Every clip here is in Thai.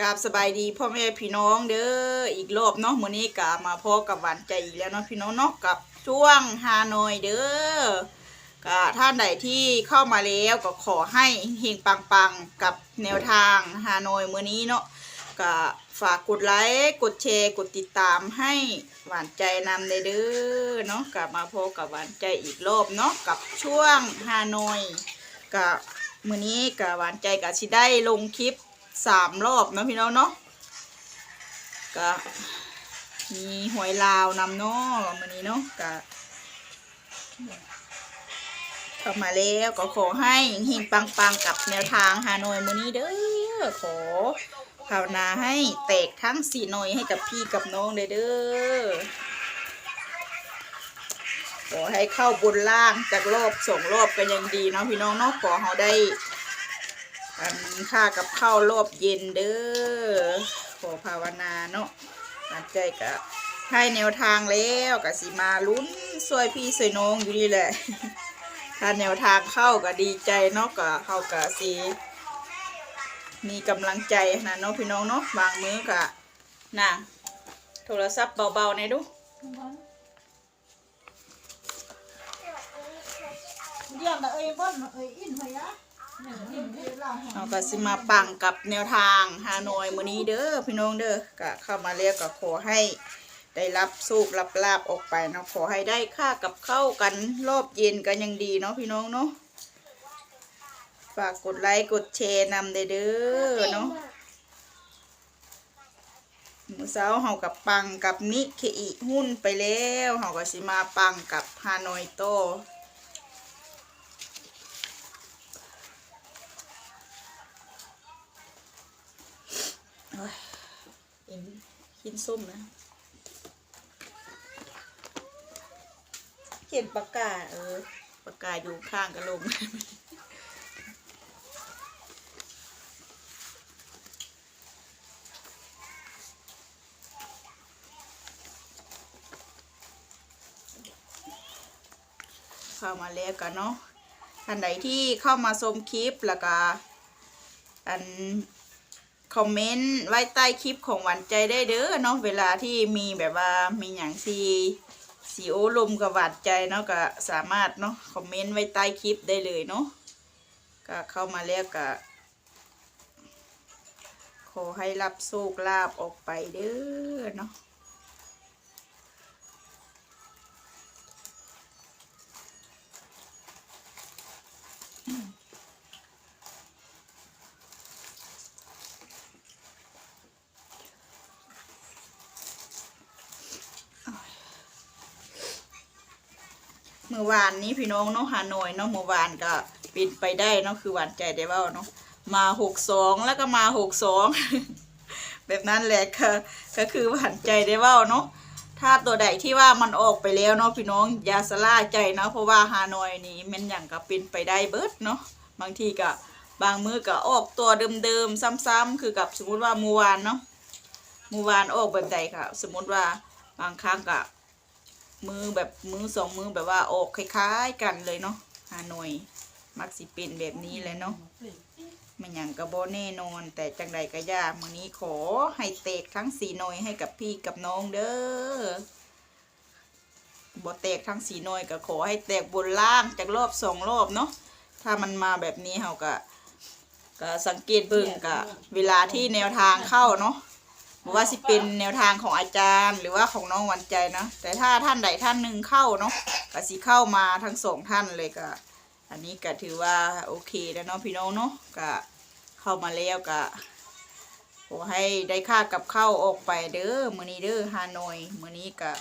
กราบสบายดีพ่อแม่พี่น้องเด้ออีกรอบเนาะมื้อนี้กามาพอกับหวานใจอีกแล้วเนาะพี่น้องเนาะกับช่วงฮานอยเด้อกะท่านใดที่เข้ามาแล้วก็ขอให้เฮงปังๆกับแนวทางฮานอยมื้อนี้เนาะก็ฝากกดไลค์กดแชร์กดติดตามให้หวานใจนำเลยเด้อเนาะกลับมาพบกับหวานใจอีกรอบเนาะกับช่วงฮานอยกับมื้อนี้กับหวานใจกับชิได้ลงคลิป สามรอบนะพี่น้องเนาะก็มีหวยลาวนำเนาะมื้อนี้เนาะก็เข้ามาแล้วก็ขอให้เฮงปังๆกับแนวทางฮานอยมื้อนี้เด้อขอภาวนาให้แตกทั้งสี่หน่อยให้กับพี่กับน้องเด้อขอให้เข้าบนล่างจากรอบสองรอบก็ยังดีเนาะพี่น้องเนาะขอเขาได้ อันค่ากับข้าวรอบเย็นเด้อขอภาวนาเนาะตั้งใจกะให้แนวทางแล้วกะสิมาลุ้นสวยพี่สวยน้องอยู่นี่แหละ ถ้าแนวทางเข้าก็ดีใจเนาะก็เข้ากะสิมีกำลังใจนะเนาะพี่น้องเนาะบางมื้อกะน่ะโทรศัพท์เบาๆหน่อยดูเยี่ยมแต่เอ้ยบ้านเอ้ยอินเหรอเนี่ยอินเอ้ยเราหอ เราก็สิมาปังกับแนวทางฮานอยมื้อนี้เด้อพี่น้องเด้อก็เข้ามาเรียกก็ขอให้ได้รับสุขรับลาบออกไปเนาะขอให้ได้ค่ากับเข้ากันรอบเย็นกันยังดีเนาะพี่น้องเนาะฝากกดไลค์กดแชร์นำเด้อเนาะมือเช้าเฮากับปังกับนิเคอิหุ้นไปแล้วเฮาก็สิมาปังกับฮานอยโต โอ้ยกิน กินส้มนะ เขียนปากกาเออปากกาอยู่ข้างกระลงเข้ามาแล้วกันเนาะท่านใดที่เข้ามาชมคลิปแล้วก็อัน คอมเมนต์ไว้ใต้คลิปของหวานใจได้เด้อเนาะเวลาที่มีแบบว่ามีอย่างซีสีโอลมกับหวานใจเนาะก็สามารถเนาะคอมเมนต์ไว้ใต้คลิปได้เลยเนาะก็เข้ามาแล้วก็ขอให้รับโชคลาภออกไปเด้อเนาะ มื่อวานนี้พี่น้องเนาะฮานอยเนาะเมื่อวานก็ปิดไปได้เนาะคือหวานใจได้เว่าเนาะมาหกสองแล้วก็มาหกสองแบบนั้นแหละก็ก็คือหวานใจได้เว่าเนาะถ้าตัวใดที่ว่ามันออกไปแล้วเนาะพี่น้องอย่าสลาใจเนาะเพราะว่าฮานอยนี่มันอย่างก็เป็นไปได้เบิดเนาะบางทีก็บางมือก็ออกตัวเดิมๆซ้ำๆคือกับสมมุติว่าเมื่อวานเนาะเมื่อวานออกแบบใดค่ะ สมมุติว่าบางครั้งก็ มือแบบมือสองมือแบบว่าออกคล้ายๆกันเลยเนาะฮานอยมักสิเป็นแบบนี้แหละเนาะมันอย่างกระโบแน่นอน แต่จังใดก็ยากมือนี้ขอให้เตกทั้งสีหน่อยให้กับพี่กับน้องเด้อบ่แตกทั้งสีหน่อยก็ขอให้แตกบนล่างจากรอบสองรอบเนาะถ้ามันมาแบบนี้เราก็ก็สังเกตเบิ่งกะเวลาที่แนวทางเข้าเนาะ บอกว่าสิเป็นแนวทางของอาจารย์หรือว่าของน้องวันใจเนาะแต่ถ้าท่านใดท่านหนึ่งเข้าเนาะก็สิเข้ามาทั้งสองท่านเลยก็ อันนี้ก็ถือว่าโอเคแล้วเนาะพี่น้องเนาะก็เข้ามาแล้วก็ขอให้ได้ค่ากับข้าวออกไปเด้อมื้อนี้เด้อฮานอยมื้อนี้ก็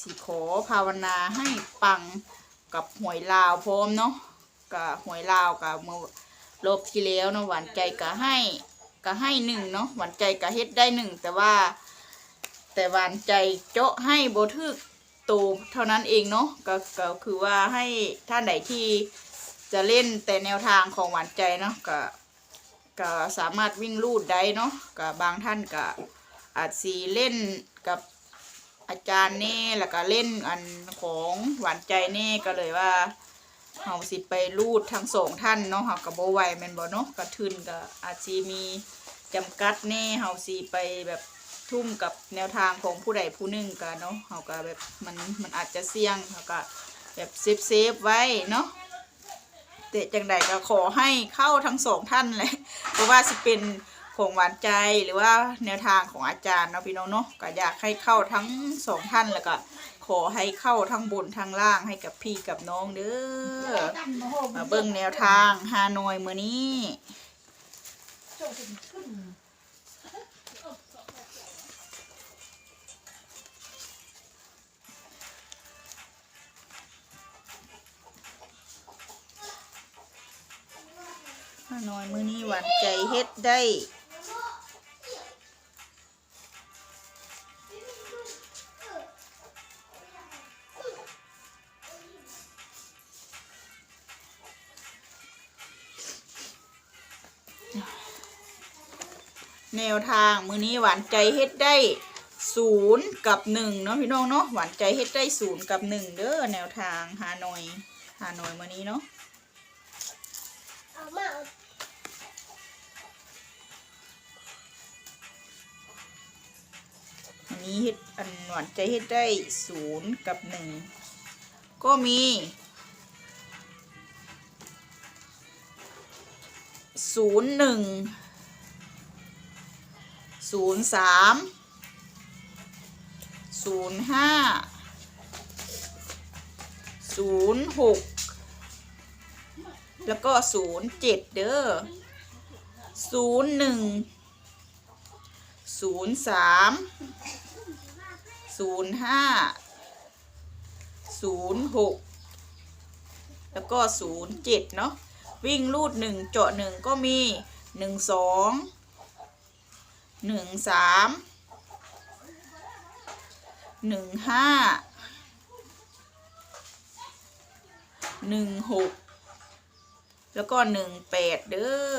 สิขอภาวนาให้ปังกับหวยลาวพร้อมเนาะก็หวยลาวกับมือลบที่แล้วเนาะหวานใจก็ให้ ก็ให้หนึ่งเนาะหวานใจก็เฮ็ดได้หนึ่งแต่ว่า แต่หวานใจเจาะให้โบทึกตูเท่านั้นเองเนาะก็ก็คือว่าให้ท่านใดที่จะเล่นแต่แนวทางของหวานใจเนาะก็ก็สามารถวิ่งลูดได้เนาะก็บางท่านก็อาจสีเล่นกับอาจารย์เน่แล้วก็เล่นอันของหวานใจเน่ก็เลยว่าเฮาสิไปรูดทั้งสองท่านเนาะเฮากับโบไวแมนบ่เนาะกระทึนก็อาจสิมี จำกัดแน่เฮาสิไปแบบทุ่มกับแนวทางของผู้ใดผู้หนึ่งกันเนาะเฮาก็แบบมันมันอาจจะเสี่ยงเฮาก็แบบเซฟเซฟไว้เนาะแต่จังใดก็ขอให้เข้าทั้งสองท่านเลยเพราะว่าสิเป็นของหวานใจหรือว่าแนวทางของอาจารย์เนาะพี่น้องเนาะก็อยากให้เข้าทั้งสองท่านแล้วก็ขอให้เข้าทั้งบนทั้งล่างให้กับพี่กับน้องเด้อมาเบิ่งแนวทางฮานอยมื้อนี้ โจขึ้นขึ้นฮานอยมื้อนี้หวานใจเฮ็ดได้ แนวทางมื้อนี้หวานใจเฮ็ดได้ศูนย์กับหนึ่งเนาะพี่น้องเนาะหวานใจเฮ็ดได้ศูนย์กับหนึ่งเด้อแนวทางฮานอยฮานอยมื้อนี้เนาะเอามาอันนี้เฮ็ดอันหวานใจเฮ็ดได้ศูนย์กับหนึ่งก็มีศูนย์หนึ่ง ศูนย์สามศูนย์ห้าศูนย์หกแล้วก็ศูนย์เจ็ดเด้อศูนย์หนึ่งศูนย์สามศูนย์ห้าศูนย์หกแล้วก็ศูนย์เจ็ดเนาะวิ่งรูดหนึ่งเจาะหนึ่งก็มีหนึ่งสอง หนึ่งสามหนึ่งห้าหนึ่งหกแล้วก็หนึ่งแปดเด้อ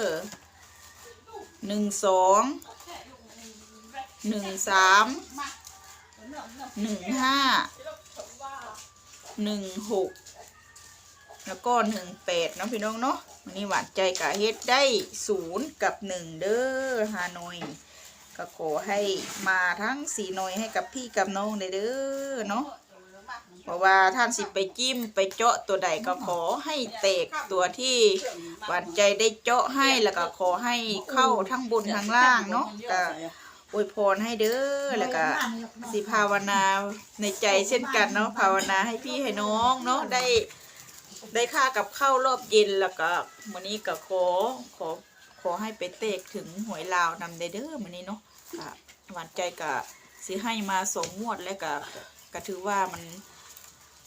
หนึ่งสองหนึ่งสามหนึ่งห้าหนึ่งหกแล้วก็หนึ่งแปดนะพี่น้องเนาะวันนี้หวานใจกะเฮ็ดได้ศูนย์กับหนึ่งเด้อฮานอย ก็ขอให้มาทั้งสีหน่อยให้กับพี่กับน้องเด้อเนาะเพราะว่าท่านสิไปจิ้มไปเจาะตัวใดก็ขอให้เตกตัวที่หวานใจได้เจาะให้แล้วก็ขอให้เข้าทั้งบนทั้งล่างเนาะก็อวยพรให้เด้อแล้วก็สิภาวนาในใจเช่นกันเนาะภาวนาให้พี่ให้น้องเนาะได้ได้ค่ากับข้าวรอบเย็นแล้วก็มื้อนี้ก็ขอขอขอให้ไปเตกถึงหวยลาวนำได้เด้อมื้อนี้เนาะ ก็หวานใจก็สิให้มาสองงวดแล้วก็ก็ถือว่ามัน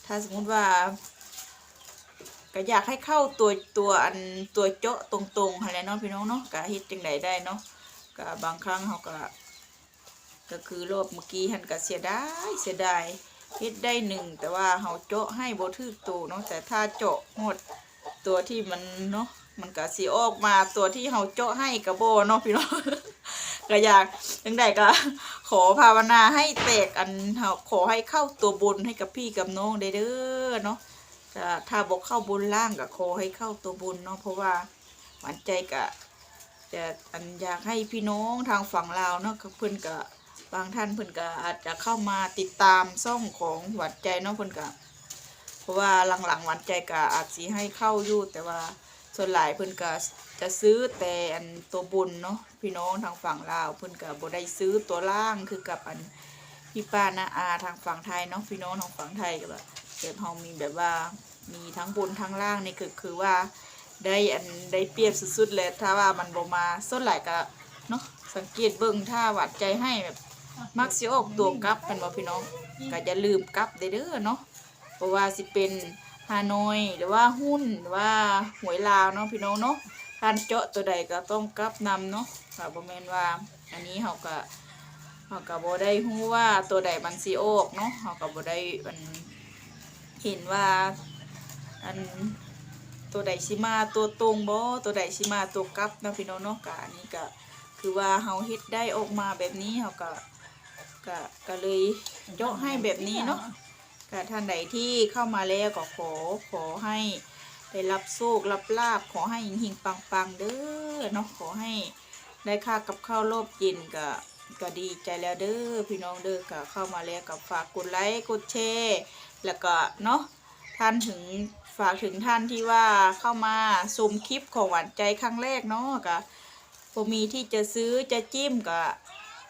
ถ้าสมมุติว่าก็อยากให้เข้าตัวตัวอันตัวเจาะตรงๆอะไรเนาะพี่น้องเนาะก็เฮ็ดจังไดได้เนาะก็บางครั้งเขาก็ก็คือรอบเมื่อกี้หันก็เสียดายเสียดายเฮ็ดได้หนึ่งแต่ว่าเขาเจาะให้บ่ถึกตัวเนาะแต่ถ้าเจาะหมดตัวที่มันเนาะ มันก็สิออกมาตัวที่เขาเจาะให้ก็บ่เนาะพี่น้องก็อยากจังใดก็ ขอภาวนาให้แตกอันเฮาขอให้เข้าตัวบนให้กับพี่กับน้องได้เด้อเนาะจะถ้าบอกเข้าบนล่างก็ขอให้เข้าตัวบนเนาะเพราะว่าหวานใจก็จะอันอยากให้พี่น้องทางฝั่งลาวเนาะเพิ่อนก็บางท่านเพิ่อนก็อาจจะเข้ามาติดตามซ่องของหวานใจเนาะเพิ่อนก็เพราะว่าหลังๆหวานใจก็อาจสิให้เข้าอยู่แต่ว่า ส่วนหลายเพิ่นก็จะซื้อแต่อันตัวบนเนาะพี่น้องทางฝั่งลาวเพิ่นก็บ่ได้ซื้อตัวล่างคือกับอันพี่ป้านาอาทางฝั่งไทยเนาะพี่น้องทางฝั่งไทยก็แบบเกิดเฮามีแบบว่ามีทั้งบนทั้งล่างนี่คือคือว่าได้อันได้เปรียบสุดๆเลยถ้าว่ามันบ่มาส่วนหลายก็เนาะสังเกตเบิ่งถ้าหวัดใจให้แบบมักสิออกตัวกลับเป็นบ่พี่น้องก็อย่าลืมกลับเด้อเด้อเนาะเพราะว่าสิเป็น ฮานอย หรือว่าหุ้นหรือว่าหวยลาวเนาะพี่น้องเนาะท่านเจาะตัวใดก็ต้องกลับนำเนาะค่ะบ่แม่นว่า อันนี้เฮาก็เขาก็บ่ได้ฮู้ว่าตัวใดมันสิออกเนาะเขาก็บ่ได้อันเห็นว่าอันตัวใดสิมาตัวตรงบ่ตัวใดสิมาตัวกลับเนาะพี่น้องเนาะก็อันนี้ก็คือว่าเฮาเฮ็ดได้ออกมาแบบนี้เฮาก็ก็ก็เลยยกให้แบบนี้เนาะ ก็ท่านใดที่เข้ามาแล้วก็ขอขอให้ได้รับโชครับลาบขอให้หิงๆปังๆเด้อเนาะขอให้ได้ค่ากับข้าวรอบกินก็ก็ดีใจแล้วเด้อพี่น้องเด้อก็เข้ามาแล้วก็ฝากกดไลค์กดแชร์แล้วก็เนาะท่านถึงฝากถึงท่านที่ว่าเข้ามาซูมคลิปของหวานใจครั้งแรกเนาะก็บ่มีที่จะซื้อจะจิ้มก็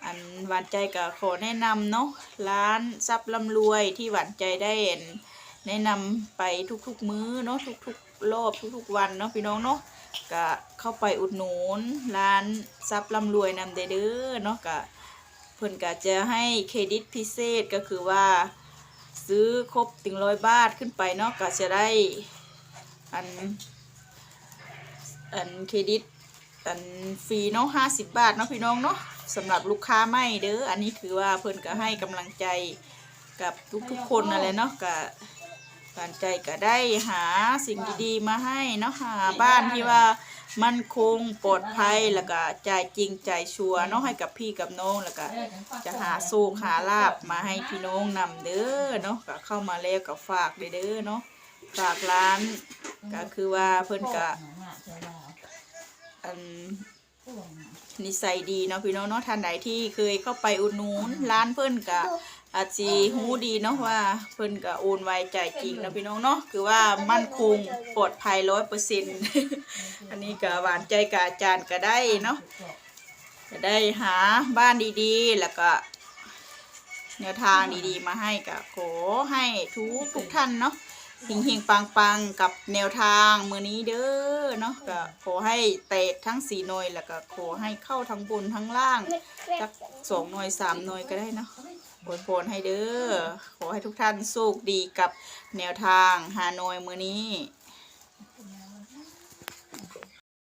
อันหวานใจก็ขอแนะนำเนาะร้านซับลำรวยที่หวานใจได้เห็นแนะนำไปทุกๆมื้อเนาะทุกๆรอบทุกๆวันเนาะพี่น้องเนาะก็เข้าไปอุดหนุนร้านซับลำรวยนำเด้อเด้อเนาะก็เพิ่นก็จะให้เครดิตพิเศษก็คือว่าซื้อครบถึงร้อยบาทขึ้นไปเนาะก็จะได้อันอันเครดิตอันฟรีเนาะห้าสิบบาทเนาะพี่น้องเนาะ สำหรับลูกค้าไม่เด้ออันนี้คือว่าเพิ่นก็ให้กำลังใจกับทุกๆคนนั่นแหละเนาะก็การใจก็ได้หาสิ่งดีๆมาให้เนาะหาบ้านที่ว่ามั่นคงปลอดภัยแล้วก็ใจจริงใจชัวร์เนาะให้กับพี่กับน้องแล้วก็จะหาโซงหาลาบมาให้พี่น้องนำเด้อเนาะก็เข้ามาแล้วก็ฝากเด้อเด้อเนาะฝากร้านก็คือว่าเพิ่นก็อัน นิสัยดีเนาะพี่น้องเนาะท่านใดที่เคยเข้าไปอุดหนุนร้านเพิ่นกะอาจสิฮู้ดีเนาะว่าเพิ่นกะโอนไวจ่ายจริงเนาะพี่น้องเนาะคือว่ามั่นคงปลอดภัยร้อยเปอร์เซ็นต์อันนี้ก็หวานใจกับอาจารย์ก็ได้เนาะก็ได้หาบ้านดีๆ แล้วก็แนวทางดีๆ มาให้กับขอให้ทุกทุกท่านเนาะ หิงหิงปังปังกับแนวทางมือนี้เด้อเนาะก็ขอให้เตะทั้งสี่หน่วยแล้วก็ขอให้เข้าทั้งบนทั้งล่างสักสองหน่วยสามหน่วยก็ได้เนาะโวยพรให้เด้อขอให้ทุกท่านสุขดีกับแนวทางฮานอยมือนี้